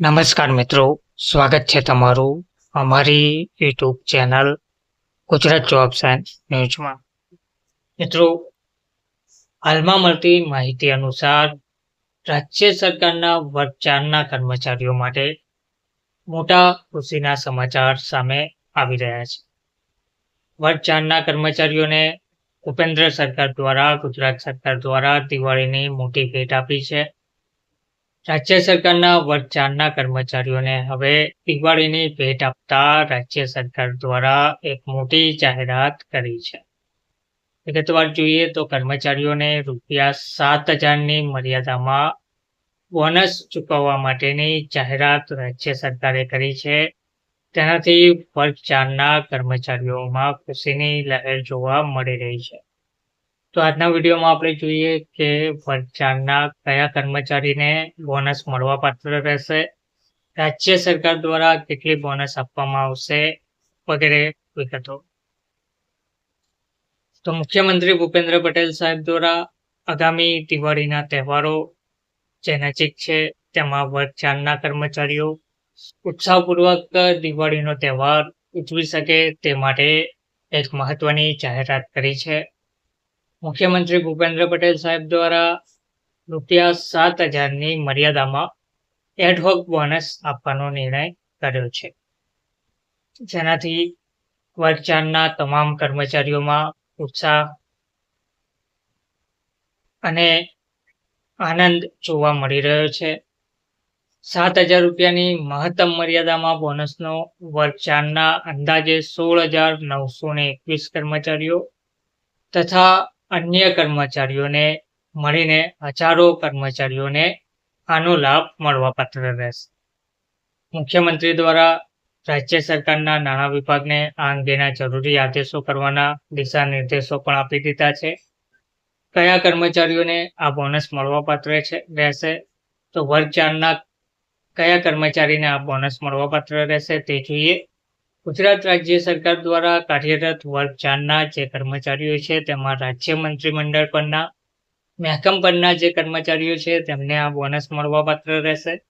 નમસ્કાર મિત્રો, સ્વાગત છે તમારું અમારી YouTube channel Gujarat jobs and ન્યૂઝમાં. મિત્રો, હાલમાં મળતી માહિતી અનુસાર રાજ્ય સરકારના વર્ગ કર્મચારીઓ માટે મોટા ખુશીના સમાચાર સામે આવી રહ્યા છે. વર્ગ કર્મચારીઓને ઉપેન્દ્ર સરકાર દ્વારા, ગુજરાત સરકાર દ્વારા દિવાળીની મોટી ભેટ આપી છે. રાજ્ય સરકારના વર્ગ ચારના કર્મચારીઓને હવે દિવાળીની ભેટ આપતા રાજ્ય સરકાર દ્વારા એક મોટી જાહેરાત કરી છે. વિગતવાર જોઈએ તો કર્મચારીઓને રૂપિયા સાત હજારની મર્યાદામાં બોનસ ચૂકવવા માટેની જાહેરાત રાજ્ય સરકારે કરી છે. તેનાથી વર્ગ ચારના કર્મચારીઓમાં ખુશીની લહેર જોવા મળી રહી છે. તો આજના વિડીયોમાં આપણે જોઈએ કે વર્ગ કયા કર્મચારીને બોનસ મળવા પાત્ર રહેશે, રાજ્ય સરકાર દ્વારા કેટલી બોનસ આપવામાં આવશે વગેરે વિગતો. તો મુખ્યમંત્રી ભૂપેન્દ્ર પટેલ સાહેબ દ્વારા આગામી દિવાળીના તહેવારો, જે નજીક છે, તેમાં વર્ગ કર્મચારીઓ ઉત્સાહપૂર્વક દિવાળીનો તહેવાર ઉજવી શકે તે માટે એક મહત્વની જાહેરાત કરી છે. મુખ્યમંત્રી ભૂપેન્દ્ર પટેલ સાહેબ દ્વારા રૂપિયા સાત હજારની મર્યાદામાં એડહોક બોનસ આપવાનો નિર્ણય કર્યો છે. જેનાથી વર્ગ ચારના તમામ કર્મચારીઓમાં ઉત્સાહ અને આનંદ જોવા મળી રહ્યો છે. સાત હજાર રૂપિયાની મહત્તમ મર્યાદામાં બોનસનો વર્ગ ચારના અંદાજે સોળ હજાર નવસો ને એકવીસ કર્મચારીઓ તથા અન્ય કર્મચારીઓને મળીને હજારો કર્મચારીઓને આનો લાભ મળવાપાત્ર રહેશે. મુખ્યમંત્રી દ્વારા રાજ્ય સરકારના નાણાં વિભાગને આ અંગેના જરૂરી આદેશો કરવાના દિશા નિર્દેશો પણ આપી દીધા છે. કયા કર્મચારીઓને આ બોનસ મળવાપાત્ર છે, રહેશે? તો વર્ગ ચારના કયા કર્મચારીને આ બોનસ મળવાપાત્ર રહેશે તે જોઈએ. ગુજરાત રાજ્ય સરકાર દ્વારા કાર્યરત વર્ગ ચારના જે કર્મચારીઓ છે, તેમાં રાજ્ય મંત્રીમંડળ પરના, મહેકમ પરના જે કર્મચારીઓ છે, તેમને આ બોનસ મળવાપાત્ર રહેશે.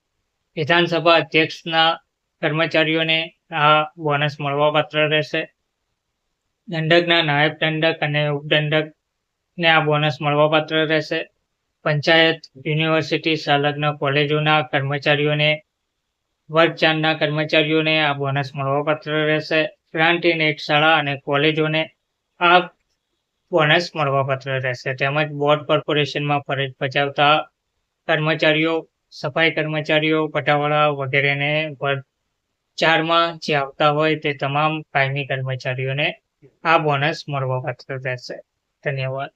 વિધાનસભા અધ્યક્ષના કર્મચારીઓને આ બોનસ મળવાપાત્ર રહેશે. દંડકના નાયબ દંડક અને ઉપદંડકને આ બોનસ મળવાપાત્ર રહેશે. પંચાયત, યુનિવર્સિટી સંલગ્ન કોલેજોના કર્મચારીઓને વર્ગ ચારના કર્મચારીઓને આ બોનસ મળવાપાત્ર રહેશે. ગ્રાન્ટ ઇન શાળા અને કોલેજોને આ બોનસ મળવાપાત્ર રહેશે. તેમજ બોર્ડ કોર્પોરેશનમાં ફરજ બજાવતા કર્મચારીઓ, સફાઈ કર્મચારીઓ, પટાવાળા વગેરેને વર્ગ ચારમાં જે આવતા હોય તે તમામ કાયમી કર્મચારીઓને આ બોનસ મળવાપાત્ર રહેશે. ધન્યવાદ.